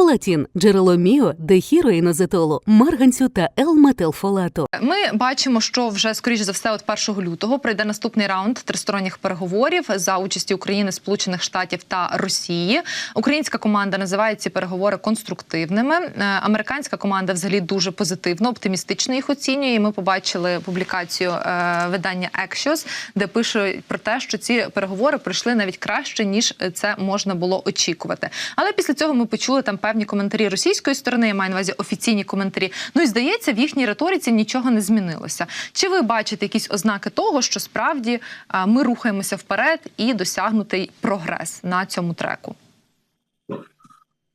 Фолатін – джерело міо, дехіроїнозетолу, марганцю та Л-метилфолату. Ми бачимо, що вже скоріш за все, от 1 лютого прийде наступний раунд тристоронніх переговорів за участі України, Сполучених Штатів та Росії. Українська команда називає ці переговори конструктивними. Е, Американська команда взагалі дуже позитивно, оптимістично їх оцінює. Ми побачили публікацію е, видання Axios, де пишуть про те, що ці переговори пройшли навіть краще ніж це можна було очікувати. Але після цього ми почули там певні коментарі російської сторони. Я маю на увазі офіційні коментарі. Ну і здається, в їхній риториці нічого не змінилося. Чи ви бачите якісь ознаки того, що справді ми рухаємося вперед і досягнутий прогрес на цьому треку?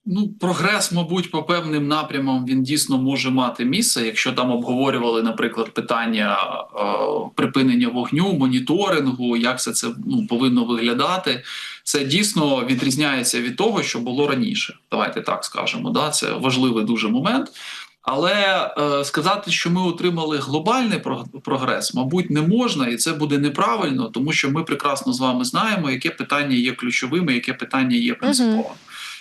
Ну, прогрес, мабуть, по певним напрямам він дійсно може мати місце. Якщо там обговорювали, наприклад, питання е, припинення вогню, моніторингу, як все це ну, повинно виглядати, це дійсно відрізняється від того, що було раніше. Давайте так скажемо. Да? Це важливий дуже момент. Але е, сказати, що ми отримали глобальний прогрес, мабуть, не можна, і це буде неправильно, тому що ми прекрасно з вами знаємо, яке питання є ключовим, яке питання є принциповим.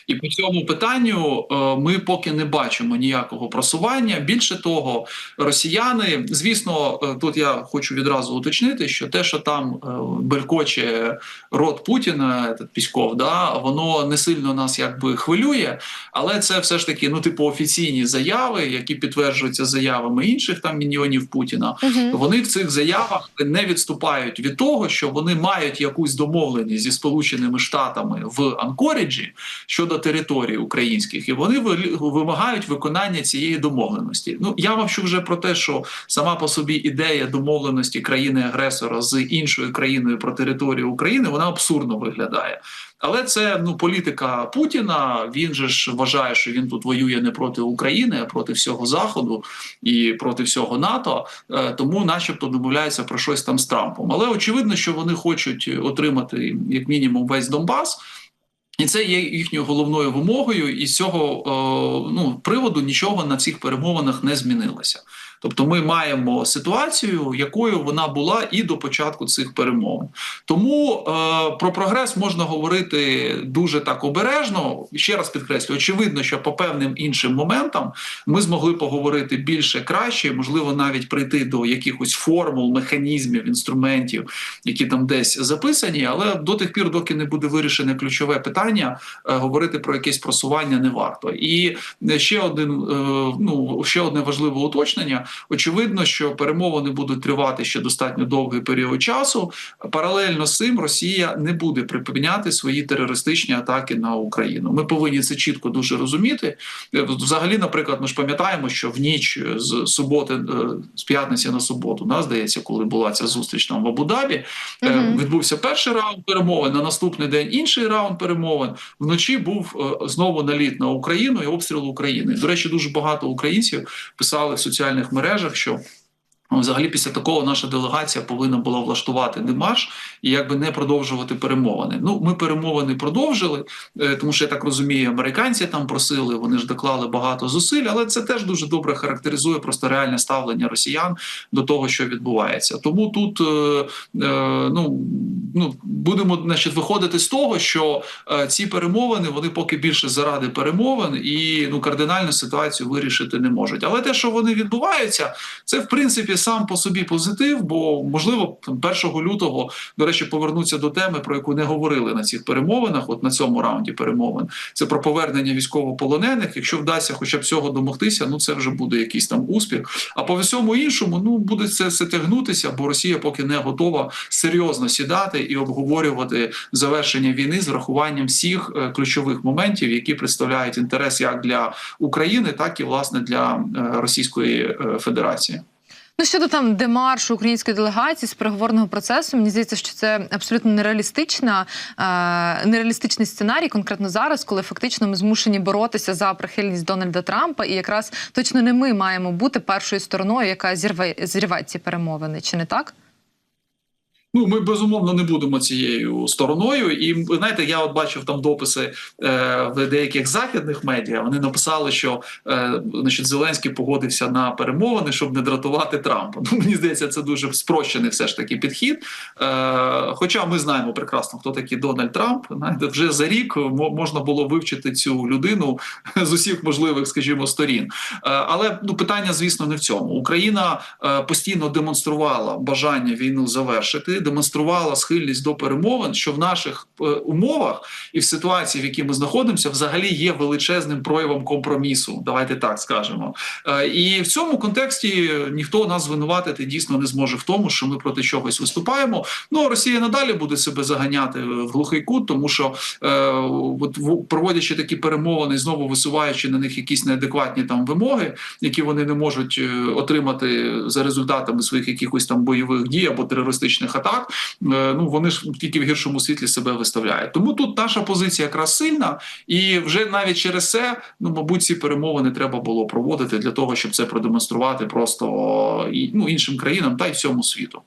І по цьому питанню е, ми поки не бачимо ніякого просування. Більше того, росіяни, звісно, е, тут я хочу відразу уточнити, що те, що там е, белькоче рот Путіна, этот Піськов, да, воно не сильно нас якби хвилює, але це все ж таки ну, типу, офіційні заяви, які підтверджуються заявами інших там міньйонів Путіна. Вони в цих заявах не відступають від того, що вони мають якусь домовленість зі Сполученими Штатами в Анкоріджі щодо території українських, і вони вимагають виконання цієї домовленості. Ну я мовчу вже про те, що сама по собі ідея домовленості країни-агресора з іншою країною про територію України вона абсурдно виглядає. Але це ну політика Путіна. Він же ж вважає, що він тут воює не проти України, а проти всього Заходу і проти всього НАТО. Е, Тому, начебто, домовляються про щось там з Трампом. Але очевидно, що вони хочуть отримати як мінімум весь Донбас. І це є їхньою головною вимогою, і з цього е, ну, приводу нічого на цих перемовинах не змінилося. Тобто, ми маємо ситуацію, якою вона була і до початку цих перемовин. Тому е, про прогрес можна говорити дуже так обережно. Ще раз підкреслю, очевидно, що по певним іншим моментам ми змогли поговорити більше краще, можливо, навіть прийти до якихось формул, механізмів, інструментів, які там десь записані. Але до тих пір, доки не буде вирішене ключове питання, е, говорити про якесь просування не варто. І ще один е, ну ще одне важливе уточнення. Очевидно, що перемовини будуть тривати ще достатньо довгий період часу. Паралельно з цим Росія не буде припиняти свої терористичні атаки на Україну. Ми повинні це чітко дуже розуміти. Е, Взагалі, наприклад, ми ж пам'ятаємо, що в ніч з суботи, е, з п'ятниці на суботу, да, здається, коли була ця зустріч там в Абу-Дабі, Мгм. відбувся перший раунд перемовин. На наступний день інший раунд перемовин. Вночі був знову наліт на Україну і обстріл України. До речі, дуже багато українців писали в соціальних мережах, що. Ну, Взагалі, після такого наша делегація повинна була влаштувати демарш і якби не продовжувати перемовини. Ну, ми перемовини продовжили, е, тому що я так розумію, американці там просили, вони ж доклали багато зусиль, але це теж дуже добре характеризує просто реальне ставлення росіян до того, що відбувається. Тому тут е, е, ну, ну будемо значить, виходити з того, що ці перемовини вони поки більше заради перемовин і ну кардинальну ситуацію вирішити не можуть. Але те, що вони відбуваються, це в принципі сам по собі позитив, бо можливо там 1 лютого, до речі, повернуться до теми, про яку не говорили на цих перемовинах. От на цьому раунді перемовин це про повернення військовополонених. Якщо вдасться, хоча б цього домогтися, ну це вже буде якийсь там успіх. А по всьому іншому, ну буде це все тягнутися, бо Росія поки не готова серйозно сідати і обговорювати завершення війни з врахуванням всіх е, ключових моментів, які представляють інтерес як для України, так і власне для е, Російської е, Федерації. Ну щодо там демаршу української делегації з переговорного процесу, мені здається, що це абсолютно нереалістична, е, нереалістичний сценарій, конкретно зараз, коли фактично ми змушені боротися за прихильність Дональда Трампа, і якраз точно не ми маємо бути першою стороною, яка зірве зірве ці перемовини, чи не так? Ну, ми безумовно не будемо цією стороною. І знаєте, я от бачив там дописи е, в деяких західних медіа. Вони написали, що е, значить, Зеленський погодився на перемовини, щоб не дратувати Трампа. Ну мені здається, це дуже спрощений все ж таки підхід. Е, хоча ми знаємо прекрасно, хто такий Дональд Трамп. Знаєте, вже за рік мо- можна було вивчити цю людину з усіх можливих, скажімо, сторін. Е, але ну питання, звісно, не в цьому. Україна е, постійно демонструвала бажання війну завершити, демонструвала схильність до перемовин, що в наших е, умовах і в ситуації, в якій ми знаходимося, взагалі є величезним проявом компромісу. Давайте так скажемо. Е, і в цьому контексті ніхто нас звинуватити дійсно не зможе в тому, що ми проти чогось виступаємо. Ну Росія надалі буде себе заганяти в глухий кут, тому що е, от проводячи такі перемовини, знову висуваючи на них якісь неадекватні там вимоги, які вони не можуть отримати за результатами своїх якихось там бойових дій або терористичних атак. Е, Ну вони ж тільки в гіршому світлі себе виставляють. Тому тут наша позиція якраз сильна, і вже навіть через це, ну мабуть, ці перемовини треба було проводити для того, щоб це продемонструвати просто ну іншим країнам та й всьому світу.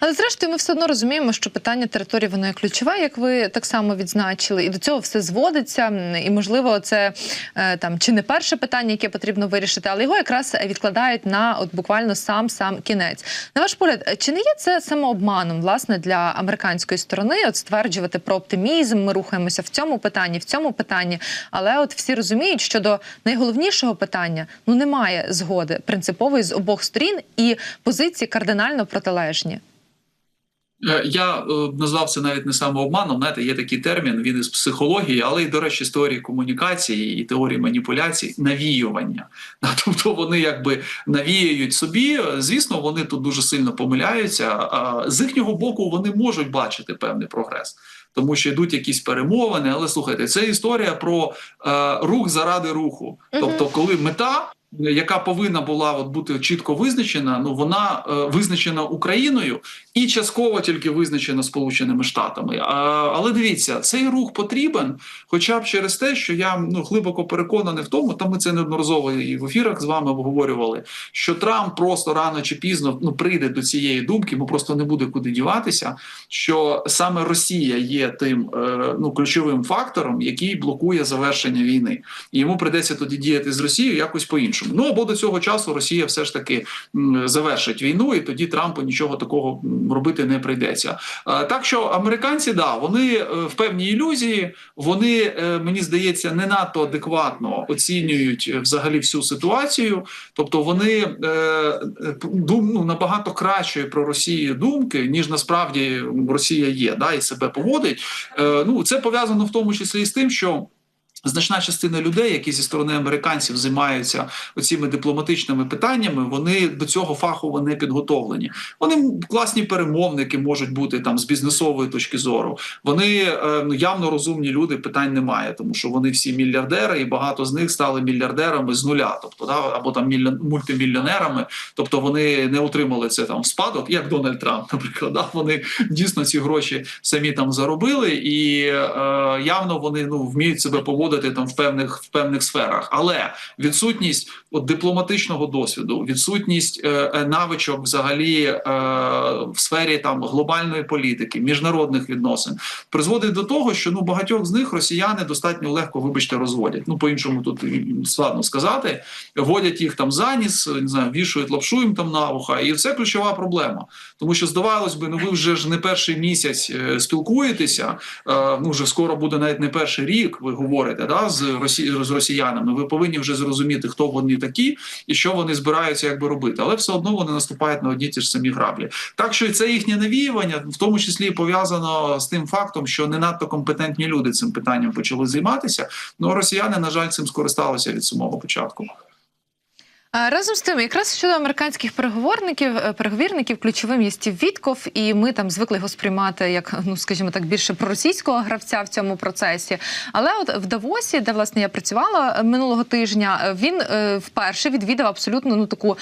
Але зрештою, ми все одно розуміємо, що питання території воно є ключове, як ви так само відзначили, і до цього все зводиться. І можливо, це е, там чи не перше питання, яке потрібно вирішити, але його якраз відкладають на от буквально сам сам кінець. На ваш погляд, е, чи не є це самообманом власне для американської сторони? От стверджувати про оптимізм, ми рухаємося в цьому питанні, в цьому питанні. Але от всі розуміють, що до найголовнішого питання ну немає згоди принципової з обох сторін, і позиції кардинально протилежні. Е, Я е, назвав це навіть не самообманом. Знаєте, є такий термін, він із психології, але й до речі, з теорії комунікації і теорії маніпуляцій навіювання. Тобто вони якби навіюють собі. Звісно, вони тут дуже сильно помиляються. А з їхнього боку вони можуть бачити певний прогрес. Тому що йдуть якісь перемовини, але слухайте, це історія про е, рух заради руху. Тобто, коли мета, яка повинна була от бути чітко визначена, ну вона е, визначена Україною і частково тільки визначена Сполученими Штатами. А, але дивіться, цей рух потрібен, хоча б через те, що я ну глибоко переконаний в тому, та ми це неодноразово і в ефірах з вами обговорювали, що Трамп просто рано чи пізно ну прийде до цієї думки, йому просто не буде куди діватися. Що саме Росія є тим е, ну ключовим фактором, який блокує завершення війни, і йому прийдеться тоді діяти з Росією якось по-іншому. Ну або до цього часу Росія все ж таки завершить війну, і тоді Трампу нічого такого робити не прийдеться. Е, Так що американці, да, вони е, в певній ілюзії, вони е, мені здається не надто адекватно оцінюють взагалі всю ситуацію. Тобто вони е, е, ну, набагато кращої про Росію думки, ніж насправді Росія є, да, і себе поводить. Ну це пов'язано в тому числі з тим, що. Значна частина людей, які зі сторони американців займаються оціми дипломатичними питаннями, вони до цього фахово не підготовлені. Вони класні перемовники можуть бути там з бізнесової точки зору. Вони е, ну, явно розумні люди, питань немає, тому що вони всі мільярдери, і багато з них стали мільярдерами з нуля, тобто да, або там мільйон, мультимільйонерами. Тобто вони не отримали це там в спадок, як Дональд Трамп, наприклад. Да, вони дійсно ці гроші самі там заробили, і е, явно вони ну вміють себе поводити там в певних в певних сферах. Але відсутність от дипломатичного досвіду, відсутність е, е, навичок взагалі е, в сфері там глобальної політики, міжнародних відносин призводить до того, що ну багатьох з них росіяни достатньо легко, вибачте, розводять. Ну по іншому тут складно сказати. Водять їх там за ніс, не знаю, вішують лапшу їм там на вуха, і це ключова проблема. Тому що здавалось би, ну ви вже ж не перший місяць е, спілкуєтеся. е, Ну вже скоро буде навіть не перший рік. Ви говорите да з росі... з росіянами. Ви повинні вже зрозуміти, хто вони такі і що вони збираються якби робити, але все одно вони наступають на одні ті ж самі граблі. Так що це їхнє навіювання, в тому числі пов'язано з тим фактом, що не надто компетентні люди цим питанням почали займатися. Ну росіяни, на жаль, цим скористалися від самого початку. Разом з тим, якраз щодо американських переговорників, е, переговірників, ключовим є Стів Вітков, і ми там звикли його сприймати як, ну скажімо так, більше проросійського гравця в цьому процесі. Але от в Давосі, де власне я працювала е, минулого тижня, е, він вперше відвідав абсолютно ну таку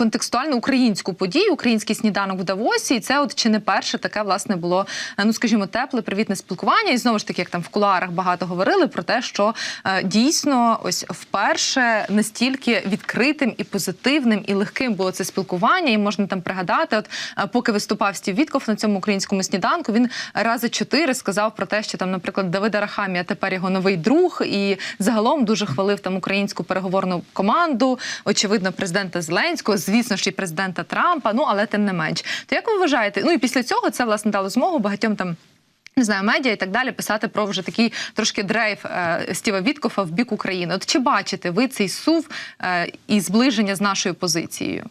контекстуально українську подію, український сніданок в Давосі. І це от чи не перше таке власне було, е, ну скажімо, тепле, привітне спілкування. І знову ж таки, як там в кулуарах багато говорили про те, що е, дійсно ось вперше настільки відкритим і позитивним і легким було це спілкування. І можна там пригадати, от е, поки виступав Стів Вітков на цьому українському сніданку, він рази чотири сказав про те, що там, наприклад, Давида Рахамія тепер його новий друг, і загалом дуже хвалив там українську переговорну команду. Очевидно, президента Зеленського, звісно ж, і президента Трампа. Ну але тим не менш. То як ви вважаєте? Ну і після цього це власне дало змогу багатьом там. Не знаю, медіа і так далі писати про вже такий трошки дрейф е, Стіва Віткофа в бік України. От чи бачите ви цей сув е, і зближення з нашою позицією?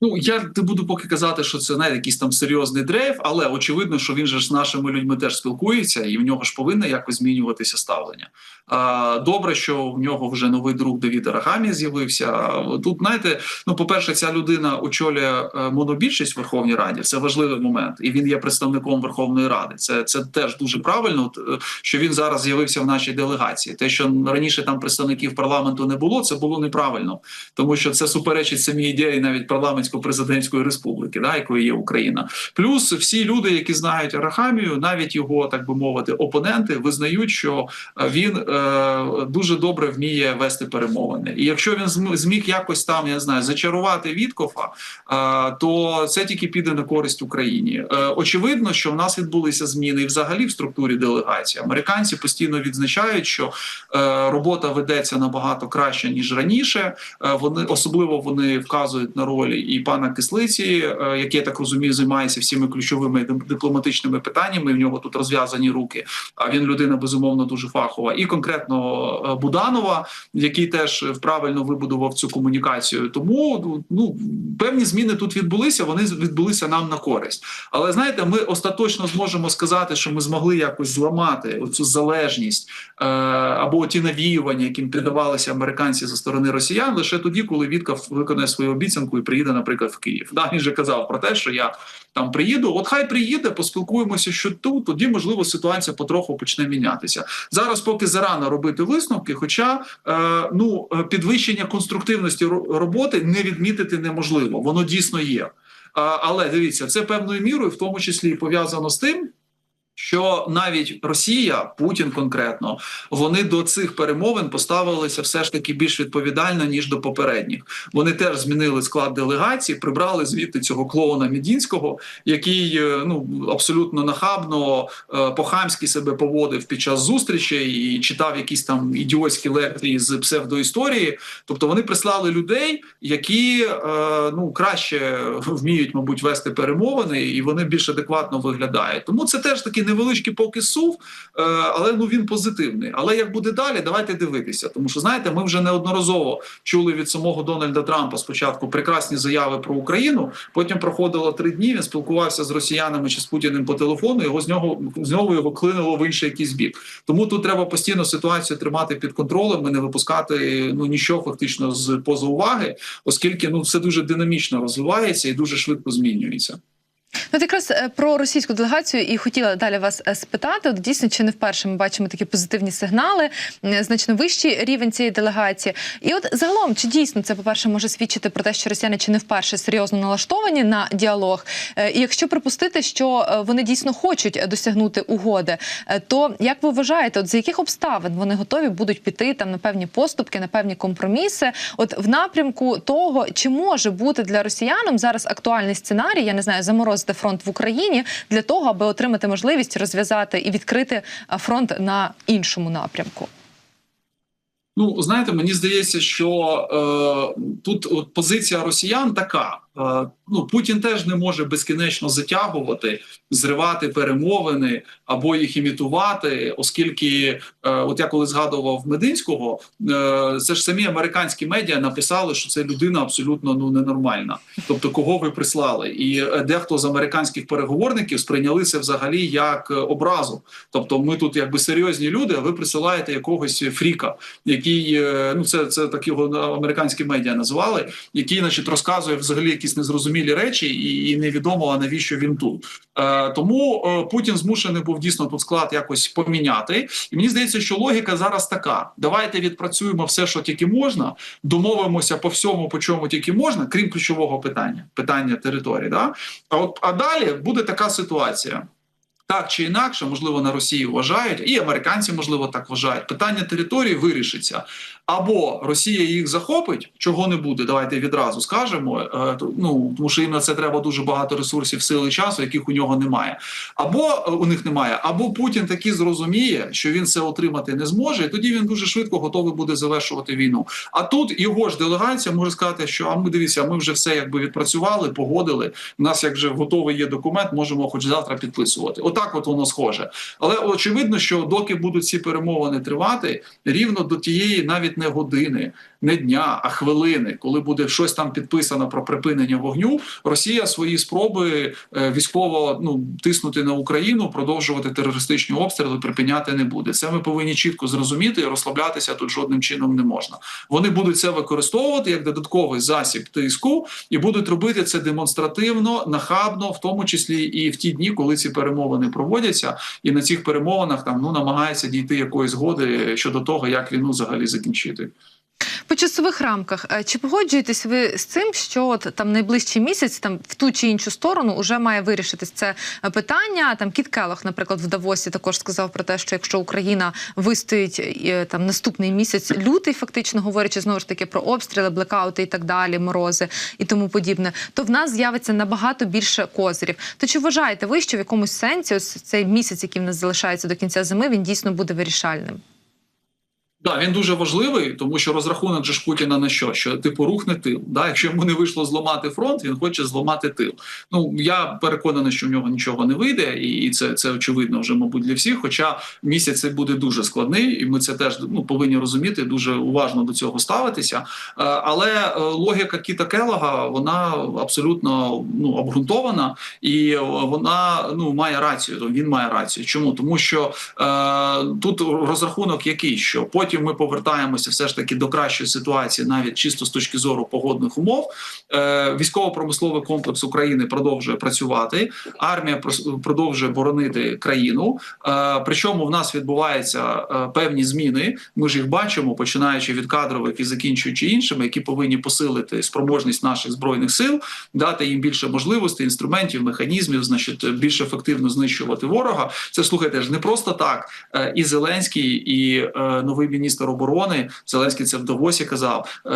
Ну я не буду поки казати, що це не якийсь там серйозний дрейф, але очевидно, що він же з нашими людьми теж спілкується, і в нього ж повинно якось змінюватися ставлення. А, Добре, що в нього вже новий друг Давід Арахамі з'явився. Тут знаєте, ну по перше, ця людина очолює е, монобільшість в Верховній Раді. Це важливий момент, і він є представником Верховної Ради. Це це теж дуже правильно. е, Що він зараз з'явився в нашій делегації. Те, що раніше там представників парламенту не було, це було неправильно, тому що це суперечить самій ідеї навіть парламентсько-президентської республіки, да, якою є Україна. Плюс всі люди, які знають Арахамію, навіть його так би мовити, опоненти визнають, що е, він е, дуже добре вміє вести перемовини. І якщо він зміг якось там, я не знаю, зачарувати Віткофа, е, то це тільки піде на користь Україні. Е, очевидно, що в нас відбулися зміни і взагалі в структурі делегації. Американці постійно відзначають, що е, робота ведеться набагато краще ніж раніше. Е, вони особливо вони вказують на ролі і пана Кислиці, е, який я так розумію, займається всіми ключовими дипломатичними питаннями. В нього тут розв'язані руки. А він людина безумовно дуже фахова. І конкретно е, Буданова, який теж правильно вибудував цю комунікацію. Тому ну певні зміни тут відбулися. Вони відбулися нам на користь. Але знаєте, ми остаточно зможемо сказати, що ми змогли якось зламати оцю залежність е, або ті навіювання, яким піддавалися американці за сторони росіян, лише тоді, коли Вітков виконає свою обіцянку і приїде, наприклад, в Київ. Да, він же казав про те, що я там приїду. От хай приїде, поспілкуємося, що тут тоді можливо ситуація потроху почне мінятися. Зараз поки зарано робити висновки, хоча е, ну е, підвищення конструктивності роботи не відмітити неможливо, воно дійсно є. Але дивіться, це певною мірою, в тому числі і пов'язано з тим. Що навіть Росія, Путін конкретно, вони до цих перемовин поставилися все ж таки більш відповідально ніж до попередніх. Вони теж змінили склад делегації, прибрали звідти цього клоуна Мідінського, який е, ну абсолютно нахабно е, по-хамськи себе поводив під час зустрічей і читав якісь там ідіотські лекції з псевдоісторії. Тобто вони прислали людей, які е, ну краще вміють, мабуть, вести перемовини, і вони більш адекватно виглядають. Тому це теж такий невеличкий поки сув, е, але ну він позитивний. Але як буде далі, давайте дивитися. Тому що знаєте, ми вже неодноразово чули від самого Дональда Трампа спочатку прекрасні заяви про Україну. Потім проходило три дні. Він спілкувався з росіянами чи з Путіним по телефону. Його з нього з нього його клинило в інший якийсь бік. Тому тут треба постійно ситуацію тримати під контролем і не випускати ну нічого фактично з поза уваги, оскільки ну все дуже динамічно розвивається і дуже швидко змінюється. Ну, якраз е, про російську делегацію і хотіла далі вас е, спитати. От дійсно, чи не вперше ми бачимо такі позитивні сигнали, е, значно вищий рівень цієї делегації. І от загалом, чи дійсно це, по-перше, може свідчити про те, що росіяни чи не вперше серйозно налаштовані на діалог? І якщо припустити, що вони дійсно хочуть досягнути угоди, то як ви вважаєте, от за яких обставин вони готові будуть піти там на певні поступки, на певні компроміси? От в напрямку того, чи може бути для росіянам зараз актуальний сценарій, я не знаю, заморозити фронт в Україні для того, аби отримати можливість розв'язати і відкрити фронт на іншому напрямку. Ну знаєте, мені здається, що е, тут от позиція росіян така. Е, ну Путін теж не може безкінечно затягувати, зривати перемовини або їх імітувати, оскільки, е, от я коли згадував Мединського, е, це ж самі американські медіа написали, що це людина абсолютно ну ненормальна. Тобто, кого ви прислали, і дехто з американських переговорників сприйняли це взагалі як образу. Тобто, ми тут якби серйозні люди, а ви присилаєте якогось фріка, який ну це це так його американські медіа називали, який, значить, розказує взагалі якісь якісь незрозумілі речі, і, невідомо навіщо він тут. Е, тому е, Путін змушений був дійсно тут склад якось поміняти. І мені здається, що логіка зараз така: давайте відпрацюємо все, що тільки можна, домовимося по всьому, по чому тільки можна, крім ключового питання питання території. Да? А от а далі буде така ситуація. Так чи інакше, можливо, на Росії вважають, і американці, можливо, так вважають. Питання території вирішиться. Або Росія їх захопить, чого не буде. Давайте відразу скажемо. е, Ну тому що їм на це треба дуже багато ресурсів, сили часу, яких у нього немає. Або е, у них немає, або Путін таки зрозуміє, що він це отримати не зможе, і тоді він дуже швидко готовий буде завершувати війну. А тут його ж делегація може сказати, що а ми дивіться, ми вже все якби відпрацювали, погодили. У нас як вже готовий є документ, можемо хоч завтра підписувати. Отак, от воно схоже. Але очевидно, що доки будуть ці перемовини тривати, рівно до тієї навіть не години, не дня, а хвилини, коли буде щось там підписано про припинення вогню, Росія свої спроби е, військово ну тиснути на Україну, продовжувати терористичні обстріли, припиняти не буде. Це ми повинні чітко зрозуміти і розслаблятися тут жодним чином не можна. Вони будуть це використовувати як додатковий засіб тиску і будуть робити це демонстративно, нахабно, в тому числі і в ті дні, коли ці перемовини проводяться, і на цих перемовинах там ну намагається дійти якоїсь згоди щодо того, як війну взагалі закінчити. По часових рамках е, чи погоджуєтесь ви з цим, що от там найближчий місяць там в ту чи іншу сторону вже має вирішитись це е, питання? Там Кіт Келох, наприклад, в Давосі також сказав про те, що якщо Україна вистоїть е, там наступний місяць, лютий, фактично говорячи знову ж таки про обстріли, блекаути і так далі, морози і тому подібне, то в нас з'явиться набагато більше козирів. То чи вважаєте ви, що в якомусь сенсі ось цей місяць, який в нас залишається до кінця зими, він дійсно буде вирішальним? Да, він дуже важливий, тому що розрахунок же ж Путіна на що? Що типу рухне тил. Да? Якщо йому не вийшло зламати фронт, він хоче зламати тил. Ну я переконаний, що в нього нічого не вийде, і це, це очевидно вже, мабуть, для всіх. Хоча місяць це буде дуже складний, і ми це теж ну, повинні розуміти, дуже уважно до цього ставитися. Е, Але е, логіка Кіта Келога вона абсолютно ну обґрунтована, і вона ну має рацію. Він має рацію. Чому? Тому що е, тут розрахунок який, що потім ми повертаємося все ж таки до кращої ситуації, навіть чисто з точки зору погодних умов. Е, військово-промисловий комплекс України продовжує працювати. Армія продовжує боронити країну. Е, причому в нас відбуваються е, певні зміни. Ми ж їх бачимо, починаючи від кадрових і закінчуючи іншими, які повинні посилити спроможність наших збройних сил, дати їм більше можливостей, інструментів, механізмів, значить, більш ефективно знищувати ворога. Це слухайте ж не просто так. І Зеленський, і новий міністр оборони Зеленський це в Давосі казав, е,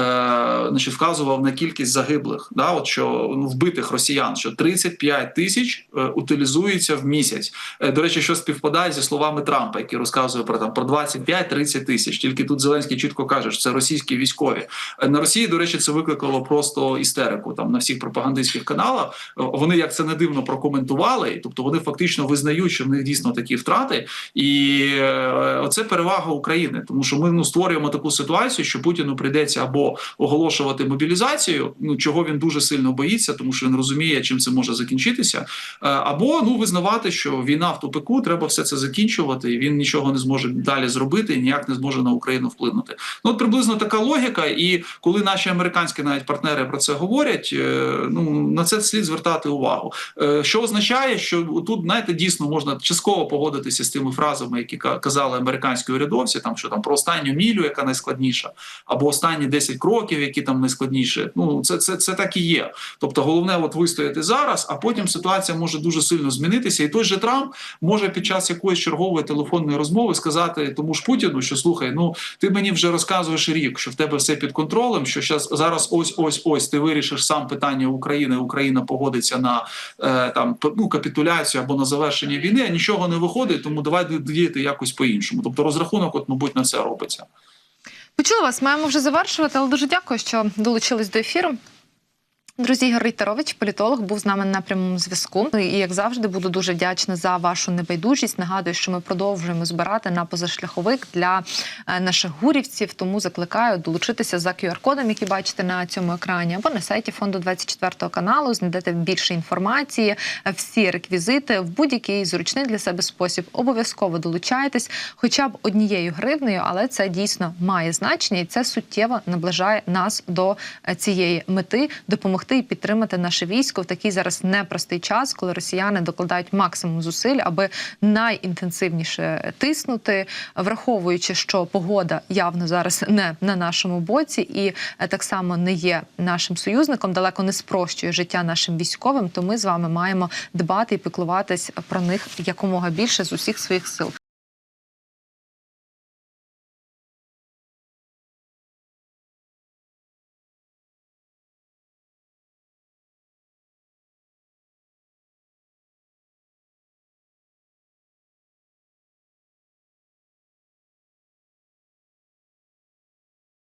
значить, вказував на кількість загиблих. Да, от що ну, вбитих росіян, що 35 тисяч е, утилізується в місяць. Е, До речі, що співпадає зі словами Трампа, який розказує про там про 25-30 тисяч. Тільки тут Зеленський чітко каже, що це російські військові. Е, На Росії, до речі, це викликало просто істерику там на всіх пропагандистських каналах. Е, Вони як це не дивно прокоментували, тобто вони фактично визнають, що в них дійсно такі втрати, і е, оце перевага України, тому що ми ну створюємо таку ситуацію, що Путіну прийдеться або оголошувати мобілізацію, ну чого він дуже сильно боїться, тому що він розуміє, чим це може закінчитися, е, або ну визнавати, що війна в тупику, треба все це закінчувати, і він нічого не зможе далі зробити, і ніяк не зможе на Україну вплинути. Ну от приблизно така логіка. І коли наші американські навіть партнери про це говорять, е, ну на це слід звертати увагу. Е, Що означає, що тут знаєте, дійсно можна частково погодитися з тими фразами, які ка- казали американські урядовці, там що там про останню мілю, яка найскладніша, або останні 10 кроків, які там найскладніші. Ну це, це, це так і є. Тобто, головне, от вистояти зараз, а потім ситуація може дуже сильно змінитися. І той же Трамп може під час якоїсь чергової телефонної розмови сказати тому ж Путіну, що слухай, ну ти мені вже розказуєш рік, що в тебе все під контролем. Що щас, зараз ось ось ось ти вирішиш сам питання України. Україна погодиться на е, там ну, капітуляцію або на завершення війни. А нічого не виходить, тому давай діяти якось по іншому. Тобто розрахунок, от мабуть, на це робиться. Почула вас, маємо вже завершувати, але дуже дякую, що долучились до ефіру. Друзі, Ігор Рейтерович, політолог, був з нами на прямому зв'язку. І як завжди, буду дуже вдячна за вашу небайдужість. Нагадую, що ми продовжуємо збирати на позашляховик для е, наших гурівців. Тому закликаю долучитися за QR-кодом, який бачите на цьому екрані, або на сайті фонду 24 каналу. Знайдете більше інформації, всі реквізити в будь-який зручний для себе спосіб. Обов'язково долучайтесь, хоча б однією гривнею, але це дійсно має значення, і це суттєво наближає нас до е, цієї мети допомогти допомогти і підтримати наше військо в такий зараз непростий час, коли росіяни докладають максимум зусиль, аби найінтенсивніше тиснути, враховуючи, що погода явно зараз не на нашому боці, і е, так само не є нашим союзником, далеко не спрощує життя нашим військовим. То ми з вами маємо дбати і піклуватись про них якомога більше з усіх своїх сил.